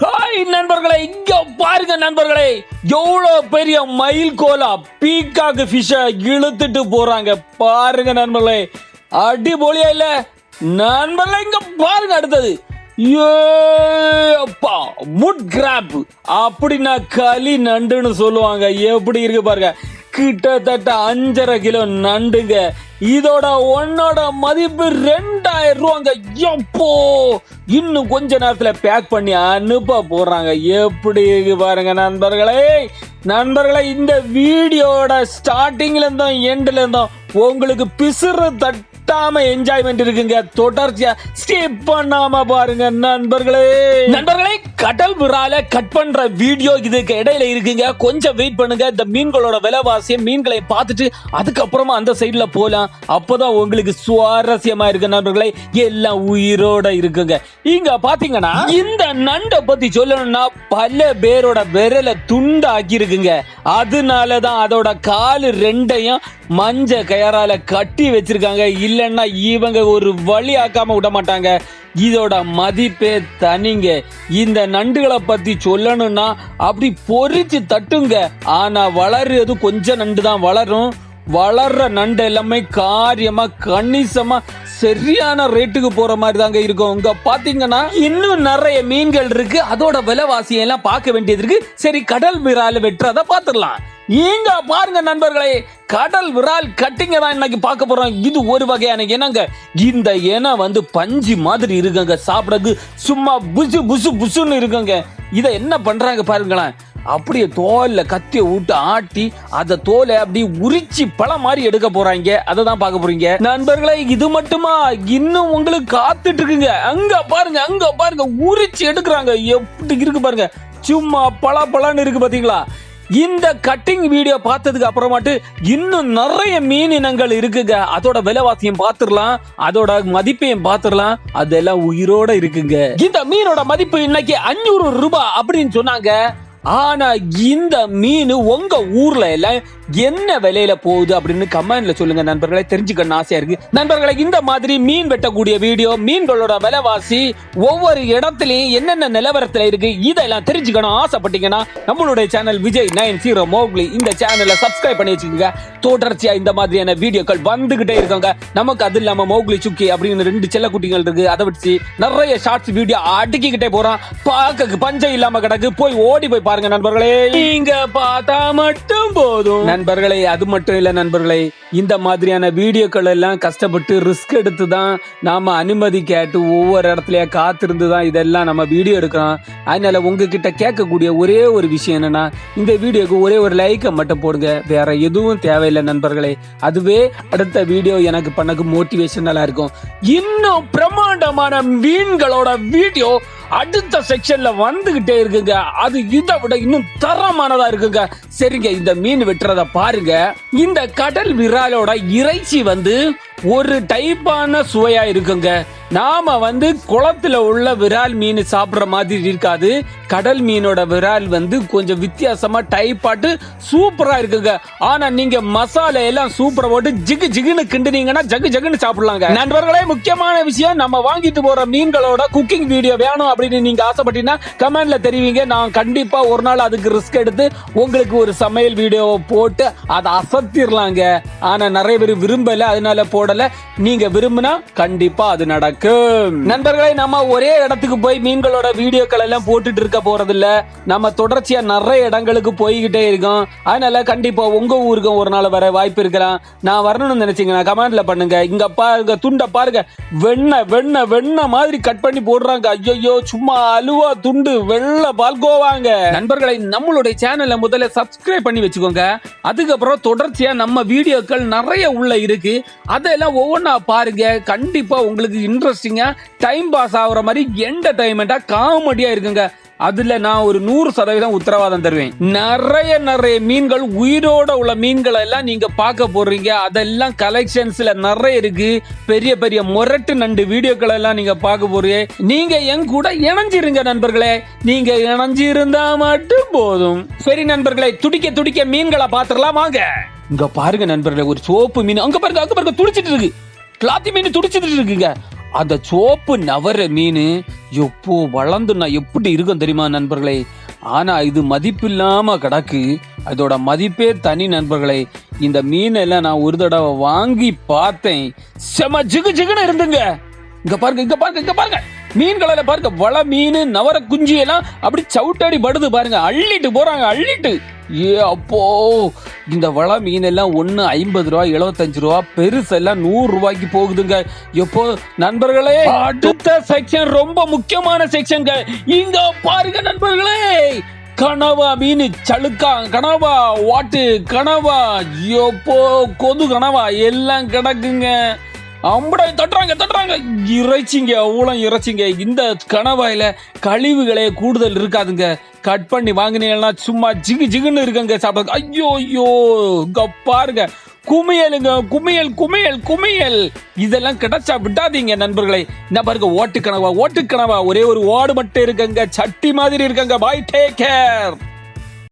Hi நண்பர்களே இங்க பாருங்க நண்பர்களே. எவ்வளோ பெரிய மயில் கோலா பீக்காக்கு ஃபிஷ்ஷை இழுத்துட்டு போறாங்க. பாருங்க நண்பர்களே. அடிபொலியா இல்ல? நண்பர்களே இங்க பாருங்க அடுத்தது. ஏப்பா அப்பா முட் கிராப் அப்படின்னா களி நண்டுன்னு சொல்லுவாங்க. எப்படி இருக்கு பாருங்க. கிட்டத்தட்ட அஞ்சரை கிலோ நண்டுங்க. இதோட ஒன்னோட மதிப்பு ரெண்டாயிரம் ரூபாங்க. எப்போ? இன்னும் கொஞ்ச நேரத்துல பேக் பண்ணி அனுப்ப போறாங்க. எப்படி பாருங்க நண்பர்களே. நண்பர்களே இந்த வீடியோட ஸ்டார்டிங்ல இருந்தோம் எண்ட்ல இருந்தோம் உங்களுக்கு பிசுறு தட்டாம என்ஜாய்மெண்ட் இருக்குங்க. தொடர்ச்சியா ஸ்கிப் பண்ணாம பாருங்க நண்பர்களே. நண்பர்களே கடல் விரால கட் பண்ற வீடியோ இதுக்கு இடையில இருக்குங்க. கொஞ்சம் வெயிட் பண்ணுங்க. இந்த மீன்களோட விலைவாசியை மீன்களை பார்த்துட்டு அதுக்கப்புறமா அந்த சைட்ல போலாம். அப்போதான் உங்களுக்கு சுவாரஸ்யமா இருக்கு நண்பர்களே. எல்லாம் உயிரோட இருக்குங்க. இங்க பாத்தீங்கன்னா இந்த நண்டை பத்தி சொல்லணும்னா பல பேரோட விரலை துண்டாக்கி இருக்குங்க. அதனாலதான் அதோட காலு ரெண்டையும் மஞ்ச கயறால கட்டி வச்சிருக்காங்க. இல்லைன்னா இவங்க ஒரு வழி ஆக்காம விட மாட்டாங்க. இதோட மதிப்பே தனிங்க. இந்த நண்டுகளை பத்தி சொல்லணும்னா அப்படி பொறிச்சு தட்டுங்க. ஆனா வளர்றது கொஞ்சம் நண்டு தான் வளரும். வளர்ற நண்டு எல்லாமே காரியமா கணிசமா சரியான ரேட்டுக்கு போற மாதிரி தாங்க இருக்கும். இங்க பாத்தீங்கன்னா இன்னும் நிறைய மீன்கள் இருக்கு. அதோட விலைவாசியெல்லாம் பார்க்க வேண்டியது இருக்கு. சரி கடல் மீறால வெட்டுறத பாத்துடலாம் இங்க பாருங்க நண்பர்களே கடல் விரால் கட்டிங்க தான் இன்னைக்கு பார்க்க போறோம். இது ஒரு வகையான இனங்க. இந்த இனம் வந்து பஞ்சு மாதிரி இருக்குங்க சாப்பிடக்கு சும்மா புசு புசு புசுன்னு இருக்குங்க. இதை என்ன பண்றாங்க பாருங்களேன். அப்படியே தோல்ல கத்திய விட்டு ஆட்டி அந்த தோலை அப்படி உரிச்சி பழம் மாதிரி எடுக்க போறாங்க. அதை தான் பார்க்க போறீங்க. நண்பர்களே இது மட்டுமா? இன்னும் உங்களுக்கு காத்துட்டு இருக்குங்க. அங்க பாருங்க அங்க பாருங்க உரிச்சு எடுக்கிறாங்க. எப்படி இருக்கு பாருங்க. சும்மா பல பழன்னு இருக்கு பாத்தீங்களா? இந்த கட்டிங் வீடியோ பார்த்ததுக்கு அப்புறமாட்டு இன்னும் நிறைய மீன் இனங்கள் இருக்குங்க. அதோட விலைவாசியும் பார்த்துடலாம். அதோட மதிப்பையும் பார்த்துடலாம். அதெல்லாம் உயிரோட இருக்குங்க. இந்த மீனோட மதிப்பு இன்னைக்கு அஞ்சூறு ரூபாய் அப்படின்னு சொன்னாங்க. ஆனா இந்த மீன் உங்க ஊர்ல எல்லாம் என்ன விலையில போகுது அப்படின்னு கமெண்ட்ல சொல்லுங்க நண்பர்களை. தெரிஞ்சுக்கணும் ஆசையா இருக்கு. நண்பர்களை இந்த மாதிரி மீன் வெட்டக்கூடிய வீடியோ மீன்களோட விலைவாசி ஒவ்வொரு இடத்துலயும் என்னென்ன நிலவரத்துல இருக்கு இதெல்லாம் தெரிஞ்சுக்கணும் ஆசைப்பட்டீங்கன்னா நம்மளுடைய channel Vijay nine zero Mowgli இந்த சேனலை சப்ஸ்கிரைப் பண்ணி வச்சுக்கோங்க. தொடர்ச்சியா இந்த மாதிரியான வீடியோக்கள் வந்துகிட்டே இருக்காங்க நமக்கு அது இல்லாம மோக்லி சுக்கி அப்படின்னு ரெண்டு செல்ல குட்டிகள் இருக்கு. அதை வச்சு நிறைய ஷார்ட்ஸ் வீடியோ அடுக்கிக்கிட்டே போறோம் பார்க்க பஞ்சம் இல்லாம கிடக்கு. போய் ஓடி போய் பாருங்க நண்பர்களே. நீங்க பார்த்தா மட்டும் போதும். நண்பர்களே அது மட்டும் இல்லை நண்பர்களே இந்த மாதிரியான வீடியோக்கள் எல்லாம் கஷ்டப்பட்டு ரிஸ்க் எடுத்து தான் நாம் அனுமதி கேட்டு ஒவ்வொரு இடத்துலையே காத்திருந்து தான் இதெல்லாம் நம்ம வீடியோ எடுக்கிறோம். அதனால உங்ககிட்ட கேட்கக்கூடிய ஒரே ஒரு விஷயம் என்னன்னா இந்த வீடியோக்கு ஒரே ஒரு லைக்கை மட்டும் போடுங்க. வேற எதுவும் தேவையில்லை நண்பர்களே. அதுவே அடுத்த வீடியோ எனக்கு பண்ணக்கு மோட்டிவேஷனலாக இருக்கும். இன்னும் பிரம்மாண்டமான மீன்களோட வீடியோ அடுத்த செக்ஷன்ல வந்துகிட்டே இருக்குங்க. அது இதை விட இன்னும் தரமானதா இருக்குங்க. சரிங்க இந்த மீன் வெட்டுறத பாருங்க. இந்த கடல் விராலோட இறைச்சி வந்து ஒரு டைப்பான சுவையா இருக்குங்க. நாம வந்து குளத்துல உள்ள விரால் மீன் சாப்பிட்ற மாதிரி இருக்காது. கடல் மீனோட விரால் வந்து கொஞ்சம் வித்தியாசமா டைப்பாட்டு சூப்பரா இருக்குங்க. ஆனா நீங்க மசாலா எல்லாம் சூப்பரா போட்டு ஜிகு ஜிகுன்னு கிண்டுனீங்கன்னா ஜகு ஜகுன்னு சாப்பிடலாங்க. நண்பர்களே முக்கியமான விஷயம் நம்ம வாங்கிட்டு போற மீன்களோட குக்கிங் வீடியோ வேணும் அப்படின்னு நீங்க ஆசைப்பட்டீங்கன்னா கமெண்ட்ல தெரிவிங்க. நான் கண்டிப்பா ஒரு நாள் அதுக்கு ரிஸ்க் எடுத்து உங்களுக்கு ஒரு சமையல் வீடியோ போட்டு அதை அசத்திரலாங்க. ஆனா நிறைய பேர் விரும்பல அதனால போடல. நீங்க விரும்பினா கண்டிப்பா அது நடக்கும். நண்பர்களை நம்ம ஒரே இடத்துக்கு போய் மீன்களோட வீடியோக்கள் எல்லாம் போட்டுட்டு இருக்க போறது இல்ல நம்ம தொடர்ச்சியா நிறைய இடங்களுக்கு போய்கிட்டே இருக்கோம். அதனால கண்டிப்பா உங்க ஊருக்கும் ஒரு நாள் வர வாய்ப்பு இருக்கலாம். நான் வரணும்னு நினைச்சீங்கன்னா கமெண்ட்ல பண்ணுங்க. இங்க பாருங்க துண்டை பாருங்க. வெண்ண வெண்ண வெண்ண மாதிரி கட் பண்ணி போடுறாங்க. ஐயோ சும்மா அலுவா துண்டு வெள்ளை பால்கோவாங்க. நண்பர்களை நம்மளுடைய சேனலை முதல்ல சப்ஸ்கிரைப் பண்ணி வச்சுக்கோங்க. அதுக்கப்புறம் தொடர்ச்சியா நம்ம வீடியோக்கள் நிறைய உள்ள இருக்கு. அதெல்லாம் ஒவ்வொன்றா பாருங்க. கண்டிப்பா உங்களுக்கு இன்ட்ரெஸ்டிங்காக டைம் பாஸ் ஆகுற மாதிரி என்டர்டைன்மெண்ட்டாக காமெடியா இருக்குங்க. அதுல நான் ஒரு நூறு சதவீதம் உத்தரவாதம் தருவேன். நிறைய நிறைய மீன்கள் உயிரோட உள்ள மீன்களை எல்லாம் நீங்க பார்க்க போறீங்க. அதெல்லாம் கலெக்ஷன்ஸ்ல நிறைய இருக்கு. பெரிய பெரிய முரட்டு நண்டு வீடியோக்கள் எல்லாம் நீங்க பார்க்க போறீங்க. நீங்க என் கூட இணைஞ்சிருங்க நண்பர்களே. நீங்க இணைஞ்சிருந்தா மட்டும் போதும். சரி நண்பர்களே துடிக்க துடிக்க மீன்களை பாத்துடலாம் வாங்க. இங்க பாருங்க நண்பர்களே ஒரு சோப்பு மீன். அங்க பாருங்க அங்க பாருங்க துடிச்சிட்டு இருக்கு. கிளாத்தி மீன் துடிச்சிட்டு இருக்குங்க. அந்த சோப்பு நவர மீன் எப்போ நான் எப்படி இருக்கும் தெரியுமா நண்பர்களே? ஆனா இது மதிப்பில்லாம கிடக்கு. அதோட மதிப்பே தனி நண்பர்களே. இந்த மீன் எல்லாம் நான் ஒரு தடவை வாங்கி பார்த்தேன். செம ஜிகு ஜிகுன்னு இருந்துங்க. இங்க பாருங்க இங்க பாருங்க இங்க பாருங்க. மீன்களை பாருங்க வள மீன் நவர குஞ்சு எல்லாம் அப்படி சவுட்டாடி படுது பாருங்க. அள்ளிட்டு போறாங்க அள்ளிட்டு. ஏ அப்போ இந்த வள மீன் எல்லாம் ஒன்று ஐம்பது ரூபா எழுபத்தஞ்சு ரூபா பெருசெல்லாம் நூறு ரூபாய்க்கு போகுதுங்க. எப்போ? நண்பர்களே அடுத்த செக்ஷன் ரொம்ப முக்கியமான செக்ஷன்ங்க இங்க பாருங்க நண்பர்களே. கனவா மீன் சலுக்கா கனவா வாட்டு கனவா எப்போ? கொது கனவா எல்லாம் கிடக்குங்க. அம்படை தட்டுறாங்க தட்டுறாங்க. இறைச்சிங்க அவ்வளோ இறைச்சிங்க. இந்த கணவாயில் கழிவுகளே கூடுதல் இருக்காதுங்க. கட் பண்ணி வாங்கினீங்கன்னா சும்மா ஜிகு ஜிகுன்னு இருக்குங்க சாப்பிட ஐயோ ஐயோ பாருங்க. குமியலுங்க குமியல் குமியல் குமியல். இதெல்லாம் கிடைச்சா விட்டாதீங்க நண்பர்களை. என்ன பாருங்க ஓட்டு கனவா ஓட்டு ஒரே ஒரு ஓடு மட்டும் இருக்குங்க. சட்டி மாதிரி இருக்குங்க. Bye take care